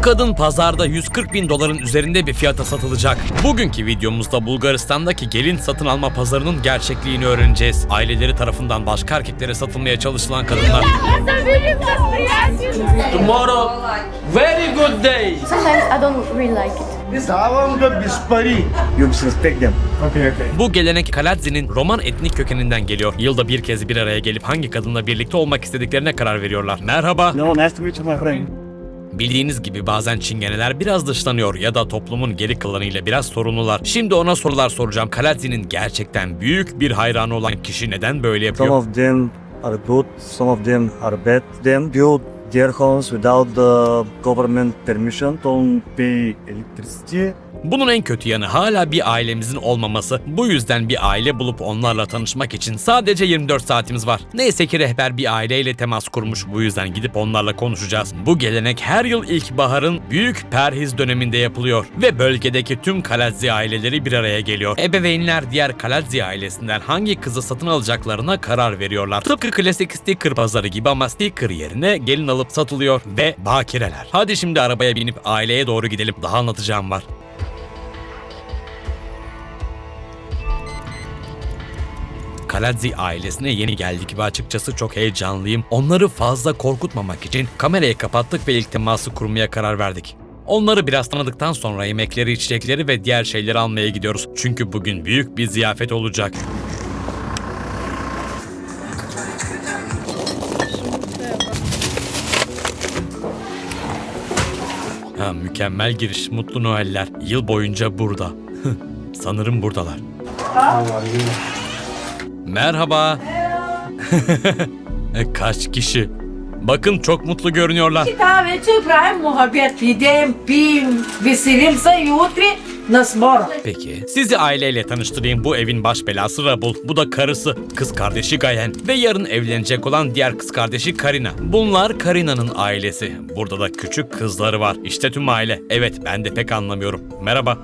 Bu kadın pazarda 140 bin doların üzerinde bir fiyata satılacak. Bugünkü videomuzda Bulgaristan'daki gelin satın alma pazarının gerçekliğini öğreneceğiz. Aileleri tarafından başka erkeklere satılmaya çalışılan kadınlar. Tomorrow, very good day. Sometimes I don't really like it. Bu gelenek Kaladzi'nin Roman etnik kökeninden geliyor. Yılda bir kez bir araya gelip hangi kadınla birlikte olmak istediklerine karar veriyorlar. Merhaba. No, nice to meet you my friend. Bildiğiniz gibi bazen çingeneler biraz dışlanıyor ya da toplumun geri kalanıyla biraz sorunlular. Şimdi ona sorular soracağım. Kaladzi'nin gerçekten büyük bir hayranı olan kişi neden böyle Some yapıyor? of them are good, some of them are bad. Them build their homes without the government permission, don't pay electricity. Bunun en kötü yanı hala bir ailemizin olmaması. Bu yüzden bir aile bulup onlarla tanışmak için sadece 24 saatimiz var. Neyse ki rehber bir aileyle temas kurmuş. Bu yüzden gidip onlarla konuşacağız. Bu gelenek her yıl ilkbaharın büyük perhiz döneminde yapılıyor. Ve bölgedeki tüm Kaladzi aileleri bir araya geliyor. Ebeveynler diğer Kaladzi ailesinden hangi kızı satın alacaklarına karar veriyorlar. Tıpkı klasik sticker pazarı gibi ama sticker yerine gelin alıp satılıyor ve bakireler. Hadi şimdi arabaya binip aileye doğru gidelim. Daha anlatacağım var. Kaladzi ailesine yeni geldik ve açıkçası çok heyecanlıyım. Onları fazla korkutmamak için kamerayı kapattık ve ilk teması kurmaya karar verdik. Onları biraz tanıdıktan sonra yemekleri, içecekleri ve diğer şeyleri almaya gidiyoruz. Çünkü bugün büyük bir ziyafet olacak. Ha, mükemmel giriş, mutlu Noeller. Yıl boyunca burada. Sanırım buradalar. Merhaba. E, Kaç kişi? Bakın çok mutlu görünüyorlar. Да, вече правим мухабет, идем, пием, веселимся и утре на сбора. Peki. Sizi aileyle tanıştırayım. Bu evin baş belası Rabul. Bu da karısı, kız kardeşi Gayen ve yarın evlenecek olan diğer kız kardeşi Karina. Bunlar Karina'nın ailesi. Burada da küçük kızları var. İşte tüm aile. Evet, ben de pek anlamıyorum. Merhaba.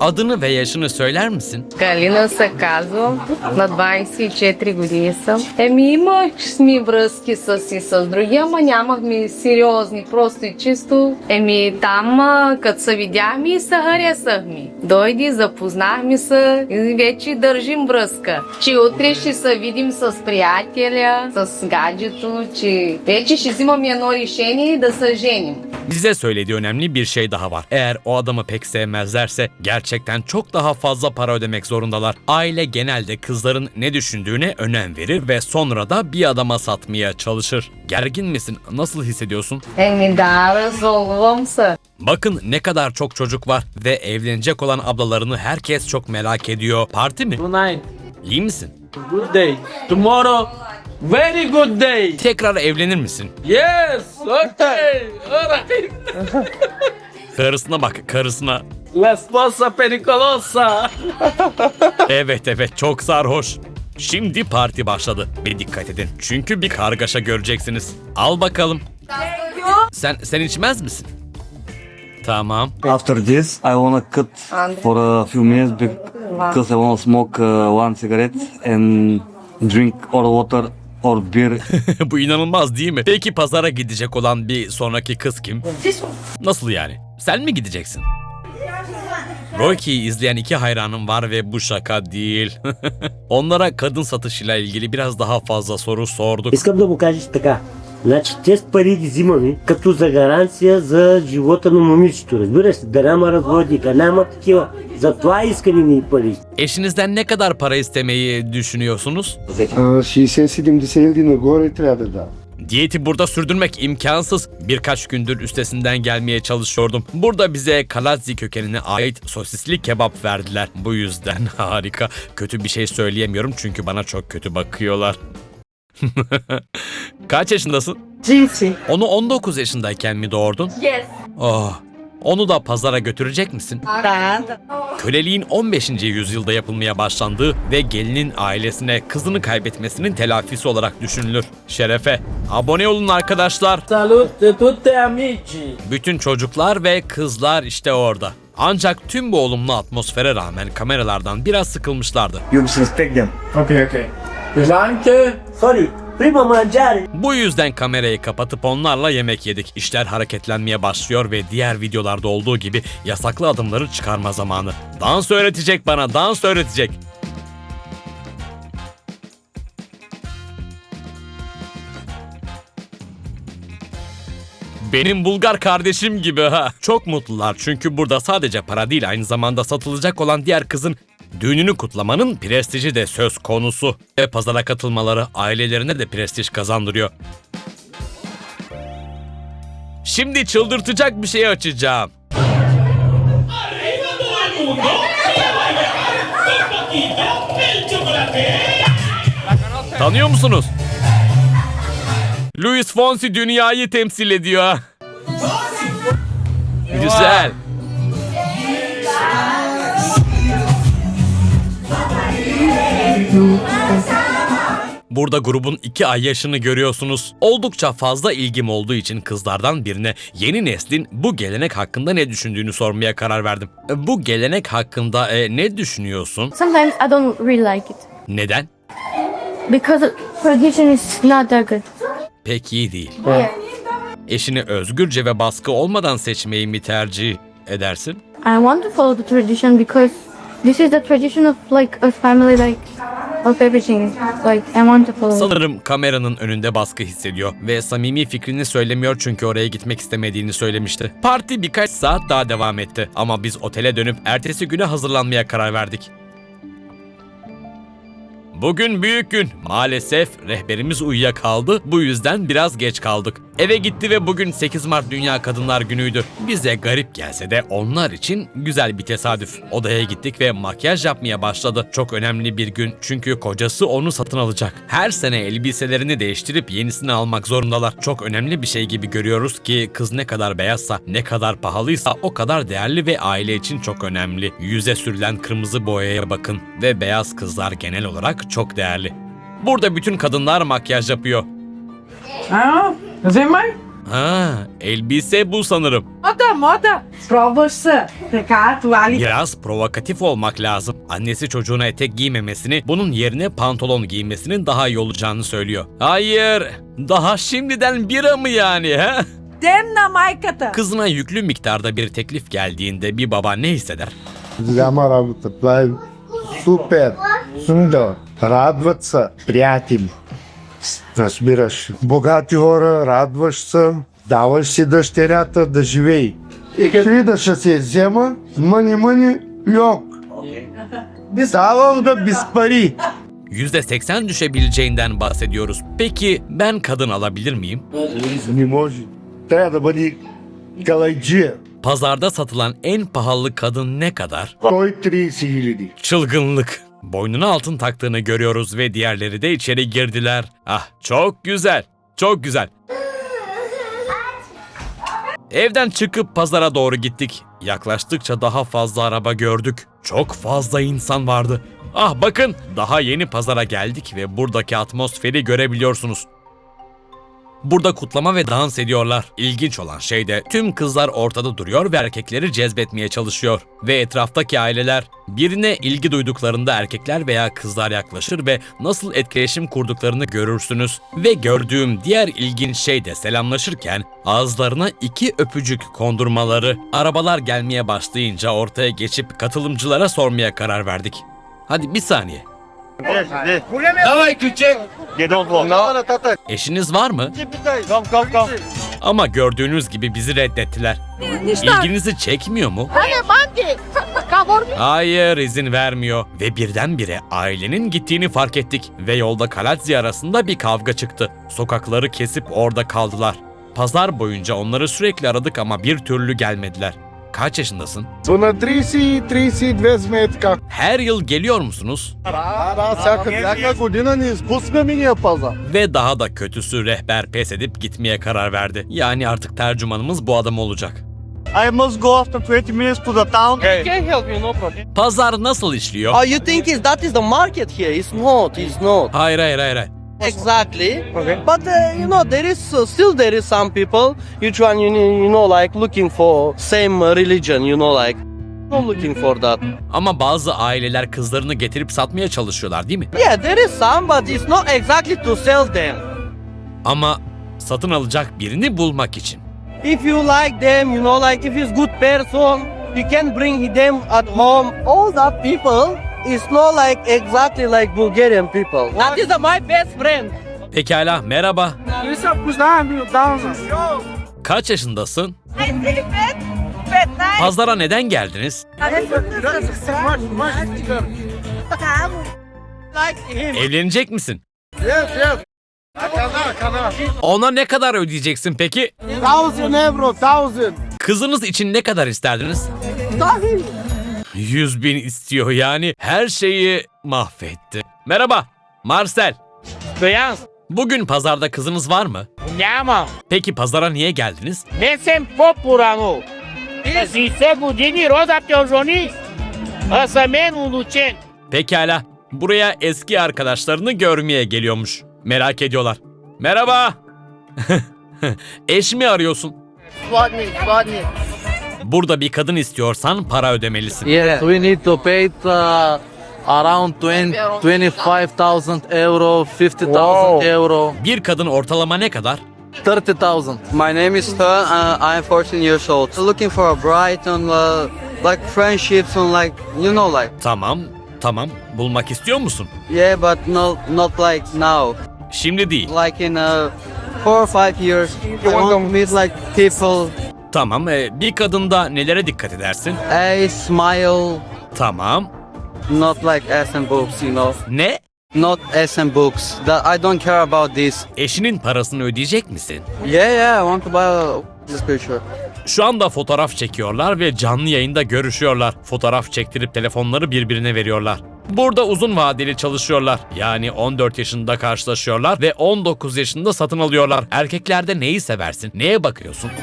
Adını ve yaşını söyler misin? Калина се казвам, на 24 години съм. Еми имах ми връзки с и с други, ама нямахме сериозни, просто и чисто. Еми там, а, като се видяхме и се харесахме. Дойди, запознахме се и вече държим връзка. Че утре ще се видим с приятеля, с гаджето, че вече ще взимаме едно решение да се женим. Bize söylediği önemli bir şey daha var. Eğer o adamı pek sevmezlerse gerçekten gerçekten çok daha fazla para ödemek zorundalar. Aile genelde kızların ne düşündüğüne önem verir ve sonra da bir adama satmaya çalışır. Gergin misin? Nasıl hissediyorsun? Bakın ne kadar çok çocuk var ve evlenecek olan ablalarını herkes çok merak ediyor. Parti mi? Tonight, İyi misin? good day. Tomorrow, very good day. Tekrar evlenir misin? Yes, okay, alright. Karısına bak, karısına. La esposa pericolosa. Evet evet çok sarhoş. Şimdi parti başladı ve dikkat edin çünkü bir kargaşa göreceksiniz. Al bakalım. Sen sen içmez misin? Tamam. After this, I wanna cut for a few minutes because I wanna smoke uh, one cigarette and drink or water or beer. Bu inanılmaz değil mi? Peki pazara gidecek olan bir sonraki kız kim? Nasıl yani? Sen mi gideceksin? Rocky'yi izleyen iki hayranım var ve bu şaka değil. Onlara kadın satışıyla ilgili biraz daha fazla soru sorduk. Искам да му кажеш така. Значи, тези пари ги взимаме като за гаранция за живота на момичето. Разбираш ли? Да няма разводи, да няма такива. Затова искали ни пари. Eşinizden ne kadar para istemeyi düşünüyorsunuz? А, 60-70 или нагоре трябва да дам. Diyeti burada sürdürmek imkansız. Birkaç gündür üstesinden gelmeye çalışıyordum. Burada bize Kalazzi kökenine ait sosisli kebap verdiler. Bu yüzden harika. Kötü bir şey söyleyemiyorum çünkü bana çok kötü bakıyorlar. Kaç yaşındasın? Cinsi. Onu 19 yaşındayken mi doğurdun? Yes. Oh, onu da pazara götürecek misin? Ben. Köleliğin 15. yüzyılda yapılmaya başlandığı ve gelinin ailesine kızını kaybetmesinin telafisi olarak düşünülür. Şerefe. Abone olun arkadaşlar. Salute tutti amici. Bütün çocuklar ve kızlar işte orada. Ancak tüm bu olumlu atmosfere rağmen kameralardan biraz sıkılmışlardı. You must respect them. Okay, okay. Blanche, salut prima mangiare. Bu yüzden kamerayı kapatıp onlarla yemek yedik. İşler hareketlenmeye başlıyor ve diğer videolarda olduğu gibi yasaklı adımları çıkarma zamanı. Dans öğretecek bana, dans öğretecek. Benim Bulgar kardeşim gibi ha. Çok mutlular çünkü burada sadece para değil aynı zamanda satılacak olan diğer kızın düğününü kutlamanın prestiji de söz konusu. Ve pazara katılmaları ailelerine de prestij kazandırıyor. Şimdi çıldırtacak bir şey açacağım. Tanıyor musunuz? Luis Fonsi dünyayı temsil ediyor. Güzel. Burada grubun 2 ay yaşını görüyorsunuz. Oldukça fazla ilgim olduğu için kızlardan birine yeni neslin bu gelenek hakkında ne düşündüğünü sormaya karar verdim. Bu gelenek hakkında e, ne düşünüyorsun? Sometimes I don't really like it Neden? because tradition is not that good. Pek iyi değil. Yeah. Eşini özgürce ve baskı olmadan seçmeyi mi tercih edersin? I want to follow the tradition because this is the tradition of like a family, like Sanırım kameranın önünde baskı hissediyor ve samimi fikrini söylemiyor çünkü oraya gitmek istemediğini söylemişti. Parti birkaç saat daha devam etti ama biz otele dönüp ertesi güne hazırlanmaya karar verdik. Bugün büyük gün. Maalesef rehberimiz uyuyakaldı. Bu yüzden biraz geç kaldık. Eve gitti ve bugün 8 Mart Dünya Kadınlar Günü'ydü. Bize garip gelse de onlar için güzel bir tesadüf. Odaya gittik ve makyaj yapmaya başladı. Çok önemli bir gün çünkü kocası onu satın alacak. Her sene elbiselerini değiştirip yenisini almak zorundalar. Çok önemli bir şey gibi görüyoruz ki kız ne kadar beyazsa, ne kadar pahalıysa o kadar değerli ve aile için çok önemli. Yüze sürülen kırmızı boyaya bakın ve beyaz kızlar genel olarak çok değerli. Burada bütün kadınlar makyaj yapıyor. А, взимай. Ha, elbise bu sanırım. Мода, мода. Пробваш се. Така, това ли? Biraz provokatif olmak lazım. Annesi çocuğuna etek giymemesini, bunun yerine pantolon giymesinin daha iyi olacağını söylüyor. Hayır, daha şimdiden bira mı yani he? Ден на майката. Kızına yüklü miktarda bir teklif geldiğinde bir baba ne hisseder? Голяма работа. Това е супер. Сундър. Радват се приятели. Разбираш. Богати хора, радваш се, даваш си дъщерята да живее. Следваща се взема, мъни, мъни, yok. Давам да без пари. %80 düşebileceğinden bahsediyoruz. Peki ben kadın alabilir miyim? Не може. Трябва да бъде калайджия. Pazarda satılan en pahalı kadın ne kadar? 130 хиляди. Çılgınlık. Boynuna altın taktığını görüyoruz ve diğerleri de içeri girdiler. Ah çok güzel. Çok güzel. Evden çıkıp pazara doğru gittik. Yaklaştıkça daha fazla araba gördük. Çok fazla insan vardı. Ah bakın daha yeni pazara geldik ve buradaki atmosferi görebiliyorsunuz. Burada kutlama ve dans ediyorlar. İlginç olan şey de tüm kızlar ortada duruyor ve erkekleri cezbetmeye çalışıyor. Ve etraftaki aileler birine ilgi duyduklarında erkekler veya kızlar yaklaşır ve nasıl etkileşim kurduklarını görürsünüz. Ve gördüğüm diğer ilginç şey de selamlaşırken ağızlarına iki öpücük kondurmaları. Arabalar gelmeye başlayınca ortaya geçip katılımcılara sormaya karar verdik. Hadi bir saniye. Eşiniz var mı? Ama gördüğünüz gibi bizi reddettiler. İlginizi çekmiyor mu? Hayır izin vermiyor ve birdenbire ailenin gittiğini fark ettik ve yolda Kaladze arasında bir kavga çıktı. Sokakları kesip orada kaldılar. Pazar boyunca onları sürekli aradık ama bir türlü gelmediler. Kaç yaşındasın? Suna 32 zmetka. Her yıl geliyor musunuz? Ve daha da kötüsü rehber pes edip gitmeye karar verdi. Yani artık tercümanımız bu adam olacak. I must go after 20 minutes to the town. Can help you, no problem. Pazar nasıl işliyor? Oh, you think is that is the market here? It's not. It's not. Hayır hayır hayır. hayır. Exactly. But uh, you know there is uh, still there is some people. Each one you, you know like looking for same religion. You know like. looking for that. Ama bazı aileler kızlarını getirip satmaya çalışıyorlar değil mi? Yeah, there is some, but it's not exactly to sell them. Ama satın alacak birini bulmak için. If you like them, you know, like if he's good person, you can bring them at home. All that people is not like exactly like Bulgarian people. That is my best friend. Pekala, merhaba. Kaç yaşındasın? Pazara neden geldiniz? Like him. Evlenecek misin? Ona ne kadar ödeyeceksin peki? Thousand euro, thousand. Kızınız için ne kadar isterdiniz? 100 bin istiyor yani her şeyi mahvetti. Merhaba, Marcel. Beyaz. Bugün pazarda kızınız var mı? Няма. Peki pazara niye geldiniz? Не съм по-порано. На 60 години рода те ожених. А за мен улучен. Pekala, buraya eski arkadaşlarını görmeye geliyormuş. Merak ediyorlar. Merhaba. Eş mi arıyorsun? Burada bir kadın istiyorsan para ödemelisin. Yes, we need to pay it, uh, around 20, 25,000 euro, 50,000 euro, Bir kadın ortalama ne kadar? 30,000. My name is He. Uh, I'm 14 years old. Looking for a bride on uh, like friendships on like you know like Tamam, tamam. Bulmak istiyor musun? yeah, but no not like now. Şimdi değil. Like in uh, four or five years, I want to meet like people. Tamam, e, bir kadında nelere dikkat edersin? A smile, Tamam. not like ass and boobs, you know. Ne? Not ass and boobs. That I don't care about this. Eşinin parasını ödeyecek misin? Yeah, yeah. I want to buy uh, this picture. Şu anda fotoğraf çekiyorlar ve canlı yayında görüşüyorlar. Fotoğraf çektirip telefonları birbirine veriyorlar. Burada uzun vadeli çalışıyorlar. Yani 14 yaşında karşılaşıyorlar ve 19 yaşında satın alıyorlar. Erkeklerde neyi seversin? Neye bakıyorsun?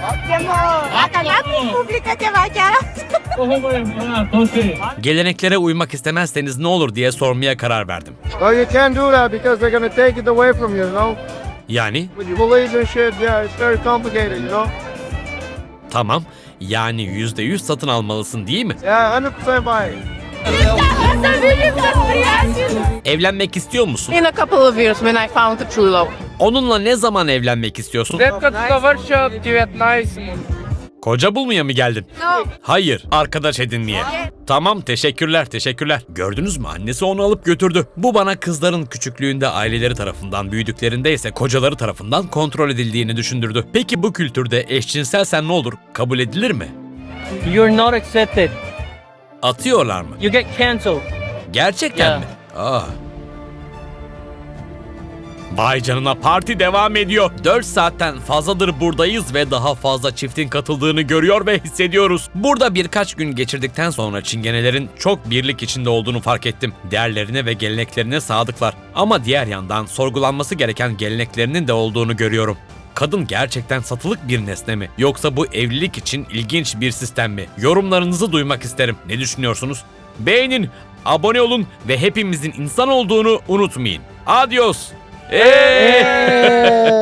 Geleneklere uymak istemezseniz ne olur diye sormaya karar verdim. Well, you can't do that because they're gonna take it away from you, you know? Yani With religion shit, yeah, it's very complicated, you know? tamam. Yani %100 satın almalısın değil mi? Yeah, 100% buy. Evlenmek istiyor musun? In a couple of years when I found a true love. Onunla ne zaman evlenmek istiyorsun? Koca bulmaya mı geldin? No. Hayır, arkadaş edinmeye. Tamam, teşekkürler, teşekkürler. Gördünüz mü annesi onu alıp götürdü. Bu bana kızların küçüklüğünde aileleri tarafından, büyüdüklerinde ise kocaları tarafından kontrol edildiğini düşündürdü. Peki bu kültürde eşcinselsen ne olur? Kabul edilir mi? You're not accepted. Atıyorlar mı? You get cancelled. Gerçekten Ya. mi? Aa. Vay canına parti devam ediyor. 4 saatten fazladır buradayız ve daha fazla çiftin katıldığını görüyor ve hissediyoruz. Burada birkaç gün geçirdikten sonra çingenelerin çok birlik içinde olduğunu fark ettim. Değerlerine ve geleneklerine sadıklar. Ama diğer yandan sorgulanması gereken geleneklerinin de olduğunu görüyorum. Kadın gerçekten satılık bir nesne mi? Yoksa bu evlilik için ilginç bir sistem mi? Yorumlarınızı duymak isterim. Ne düşünüyorsunuz? Beğenin, abone olun ve hepimizin insan olduğunu unutmayın. Adios. Hey!